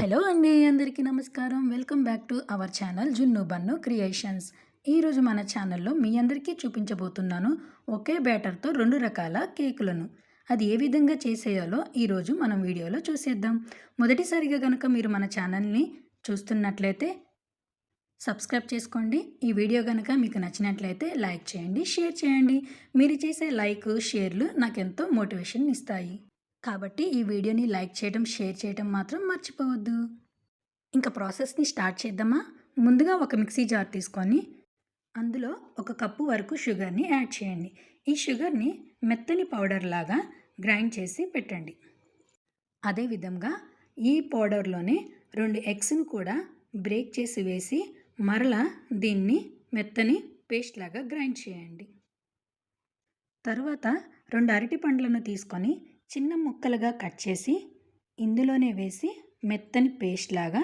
Hello అండి అందరికీ నమస్కారం. Welcome back to our channel Junnu Bannu creations. ఈరోజు మన ఛానల్లో మీ అందరికీ చూపించబోతున్నాను ఒకే బ్యాటర్తో రెండు రకాల కేకులను. అది ఏ విధంగా చేసేయాలో ఈరోజు మనం వీడియోలో చూసేద్దాం. మొదటిసారిగా కనుక మీరు మన ఛానల్ని చూస్తున్నట్లయితే సబ్స్క్రైబ్ చేసుకోండి. ఈ వీడియో కనుక మీకు నచ్చినట్లయితే లైక్ చేయండి షేర్ చేయండి. మీరు చేసే లైక్ షేర్లు నాకెంతో మోటివేషన్ ఇస్తాయి. కాబట్టి ఈ వీడియోని లైక్ చేయడం షేర్ చేయడం మాత్రం మర్చిపోవద్దు. ఇంకా ప్రాసెస్ని స్టార్ట్ చేద్దామా? ముందుగా ఒక మిక్సీ జార్ తీసుకొని అందులో ఒక కప్పు వరకు షుగర్ని యాడ్ చేయండి. ఈ షుగర్ని మెత్తని పౌడర్ లాగా గ్రైండ్ చేసి పెట్టండి. అదేవిధంగా ఈ పౌడర్లోనే రెండు ఎగ్స్ను కూడా బ్రేక్ చేసి వేసి మరలా దీన్ని మెత్తని పేస్ట్ లాగా గ్రైండ్ చేయండి. తరువాత రెండు అరటి పండ్లను తీసుకొని చిన్న ముక్కలుగా కట్ చేసి ఇందులోనే వేసి మెత్తని పేస్ట్ లాగా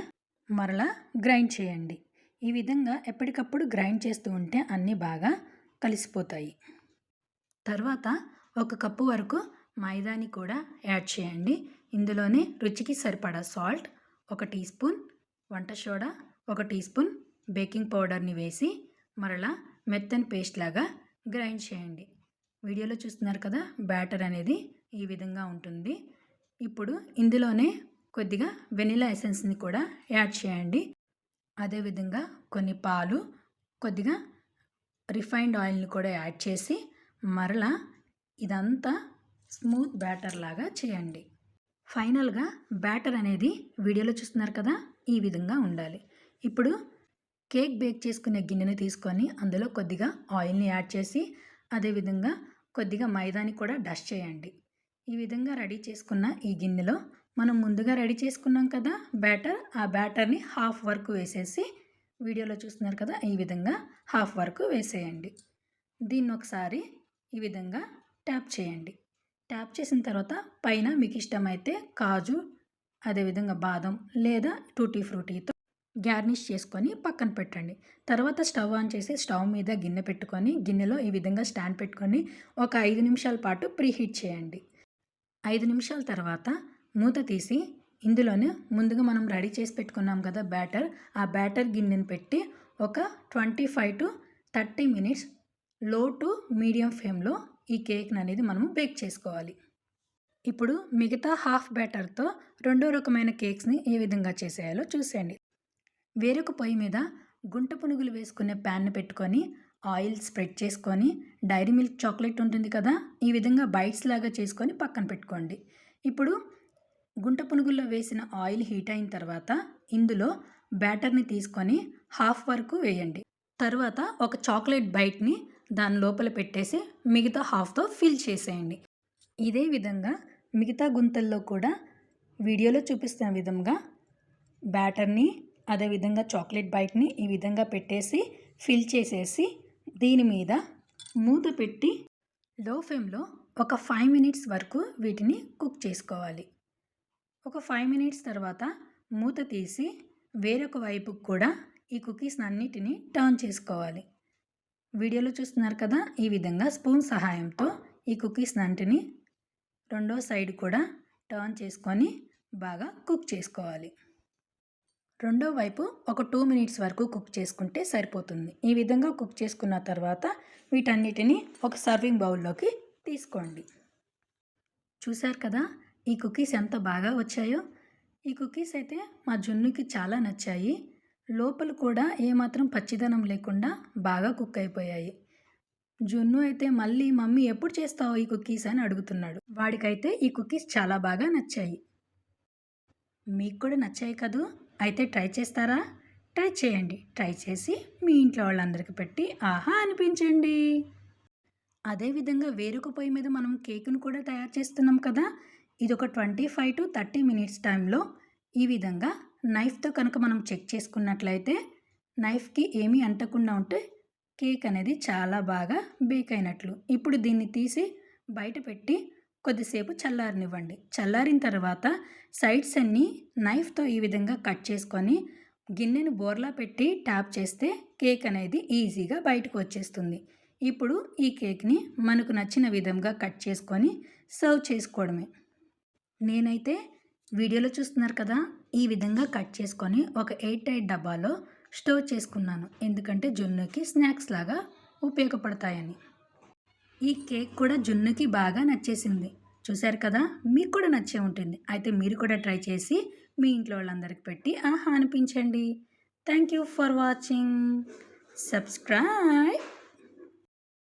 మరలా గ్రైండ్ చేయండి. ఈ విధంగా ఎప్పటికప్పుడు గ్రైండ్ చేస్తూ ఉంటే అన్నీ బాగా కలిసిపోతాయి. తర్వాత ఒక కప్పు వరకు మైదాని కూడా యాడ్ చేయండి. ఇందులోనే రుచికి సరిపడా సాల్ట్ ఒక టీ స్పూన్ వంట సోడా ఒక టీ స్పూన్ బేకింగ్ పౌడర్ని వేసి మరలా మెత్తని పేస్ట్ లాగా గ్రైండ్ చేయండి. వీడియోలో చూస్తున్నారు కదా బ్యాటర్ అనేది ఈ విధంగా ఉంటుంది. ఇప్పుడు ఇందులోనే కొద్దిగా వెనిలా ఎసెన్స్ని కూడా యాడ్ చేయండి. అదేవిధంగా కొన్ని పాలు కొద్దిగా రిఫైన్డ్ ఆయిల్ని కూడా యాడ్ చేసి మరలా ఇదంతా స్మూత్ బ్యాటర్ లాగా చేయండి. ఫైనల్గా బ్యాటర్ అనేది వీడియోలో చూస్తున్నారు కదా ఈ విధంగా ఉండాలి. ఇప్పుడు కేక్ బేక్ చేసుకునే గిన్నెని తీసుకొని అందులో కొద్దిగా ఆయిల్ని యాడ్ చేసి అదేవిధంగా కొద్దిగా మైదాని కూడా డస్ట్ చేయండి. ఈ విధంగా రెడీ చేసుకున్న ఈ గిన్నెలో మనం ముందుగా రెడీ చేసుకున్నాం కదా బ్యాటర్. ఆ బ్యాటర్ని హాఫ్ వరకు వేసేసి వీడియోలో చూస్తున్నారు కదా ఈ విధంగా హాఫ్ వరకు వేసేయండి. దీన్ని ఒకసారి ఈ విధంగా ట్యాప్ చేయండి. ట్యాప్ చేసిన తర్వాత పైన మీకు ఇష్టమైతే కాజు అదేవిధంగా బాదం లేదా టూటీ ఫ్రూటీతో గార్నిష్ చేసుకొని పక్కన పెట్టండి. తర్వాత స్టవ్ ఆన్ చేసి స్టవ్ మీద గిన్నె పెట్టుకొని గిన్నెలో ఈ విధంగా స్టాండ్ పెట్టుకొని ఒక ఐదు నిమిషాల పాటు ప్రీహీట్ చేయండి. ఐదు నిమిషాల తర్వాత మూత తీసి ఇందులోనే ముందుగా మనం రెడీ చేసి పెట్టుకున్నాం కదా బ్యాటర్ ఆ బ్యాటర్ గిన్నెను పెట్టి ఒక ట్వంటీ ఫైవ్ టు థర్టీ మినిట్స్లో టు మీడియం ఫ్లేమ్లో ఈ కేక్ను అనేది మనము బేక్ చేసుకోవాలి. ఇప్పుడు మిగతా హాఫ్ బ్యాటర్తో రెండో రకమైన కేక్స్ని ఏ విధంగా చేసేయాలో చూసేయండి. వేరొక పొయ్యి మీద గుంట పునుగులు వేసుకునే ప్యాన్ని పెట్టుకొని ఆయిల్ స్ప్రెడ్ చేసుకొని డైరీ మిల్క్ చాక్లెట్ ఉంటుంది కదా ఈ విధంగా బైట్స్ లాగా చేసుకొని పక్కన పెట్టుకోండి. ఇప్పుడు గుంట పునుగుల్లో వేసిన ఆయిల్ హీట్ అయిన తర్వాత ఇందులో బ్యాటర్ని తీసుకొని హాఫ్ వరకు వేయండి. తర్వాత ఒక చాక్లెట్ బైట్ని దాని లోపల పెట్టేసి మిగతా హాఫ్తో ఫిల్ చేసేయండి. ఇదే విధంగా మిగతా గుంతల్లో కూడా వీడియోలో చూపిస్తున్న విధంగా బ్యాటర్ని అదేవిధంగా చాక్లెట్ బైట్ని ఈ విధంగా పెట్టేసి ఫిల్ చేసేసి దీని మీద మూత పెట్టి లో ఫ్లేమ్లో ఒక ఫైవ్ మినిట్స్ వరకు వీటిని కుక్ చేసుకోవాలి. ఒక ఫైవ్ మినిట్స్ తర్వాత మూత తీసి వేరొక వైపుకు కూడా ఈ కుకీస్ అన్నిటిని టర్న్ చేసుకోవాలి. వీడియోలో చూస్తున్నారు కదా ఈ విధంగా స్పూన్ సహాయంతో ఈ కుకీస్ నంటిని రెండో సైడ్ కూడా టర్న్ చేసుకొని బాగా కుక్ చేసుకోవాలి. రెండో వైపు ఒక టూ మినిట్స్ వరకు కుక్ చేసుకుంటే సరిపోతుంది. ఈ విధంగా కుక్ చేసుకున్న తర్వాత వీటన్నిటిని ఒక సర్వింగ్ బౌల్లోకి తీసుకోండి. చూశారు కదా ఈ కుకీస్ ఎంత బాగా వచ్చాయో? ఈ కుకీస్ అయితే మా జున్నుకి చాలా నచ్చాయి. లోపల కూడా ఏమాత్రం పచ్చిదనం లేకుండా బాగా కుక్ అయిపోయాయి. జున్ను అయితే మళ్ళీ మమ్మీ ఎప్పుడు చేస్తావు ఈ కుకీస్ అని అడుగుతున్నాడు. వాడికైతే ఈ కుకీస్ చాలా బాగా నచ్చాయి. మీకు కూడా నచ్చాయి కదూ? అయితే ట్రై చేస్తారా? ట్రై చేయండి. ట్రై చేసి మీ ఇంట్లో వాళ్ళందరికీ పెట్టి ఆహా అనిపించండి. అదేవిధంగా వేరొక పొయ్యి మీద మనం కేకును కూడా తయారు చేస్తున్నాం కదా? ఇది ఒక twenty five to thirty minutes టైంలో ఈ విధంగా నైఫ్తో కనుక మనం చెక్ చేసుకున్నట్లయితే నైఫ్కి ఏమీ అంటకుండా ఉంటే కేక్ అనేది చాలా బాగా బేక్ అయినట్లు. ఇప్పుడు దీన్ని తీసి బయట పెట్టి కొద్దిసేపు చల్లారనివ్వండి. చల్లారిన తర్వాత సైడ్స్ అన్నీ నైఫ్తో ఈ విధంగా కట్ చేసుకొని గిన్నెను బోర్లా పెట్టి ట్యాప్ చేస్తే కేక్ అనేది ఈజీగా బయటకు వచ్చేస్తుంది. ఇప్పుడు ఈ కేక్ని మనకు నచ్చిన విధంగా కట్ చేసుకొని సర్వ్ చేసుకోవడమే. నేనైతే వీడియోలో చూస్తున్నారు కదా ఈ విధంగా కట్ చేసుకొని ఒక ఎయిట్ ఎయిట్ డబ్బాలో స్టోర్ చేసుకున్నాను. ఎందుకంటే జొన్నకి స్నాక్స్ లాగా ఉపయోగపడతాయని. ఈ కేక్ కూడా జున్నుకి బాగా నచ్చేసింది. చూశారు కదా? మీకు కూడా నచ్చే ఉంటుంది. అయితే మీరు కూడా ట్రై చేసి మీ ఇంట్లో వాళ్ళందరికి పెట్టి ఆహా అనిపించండి. Thank you for watching. Subscribe.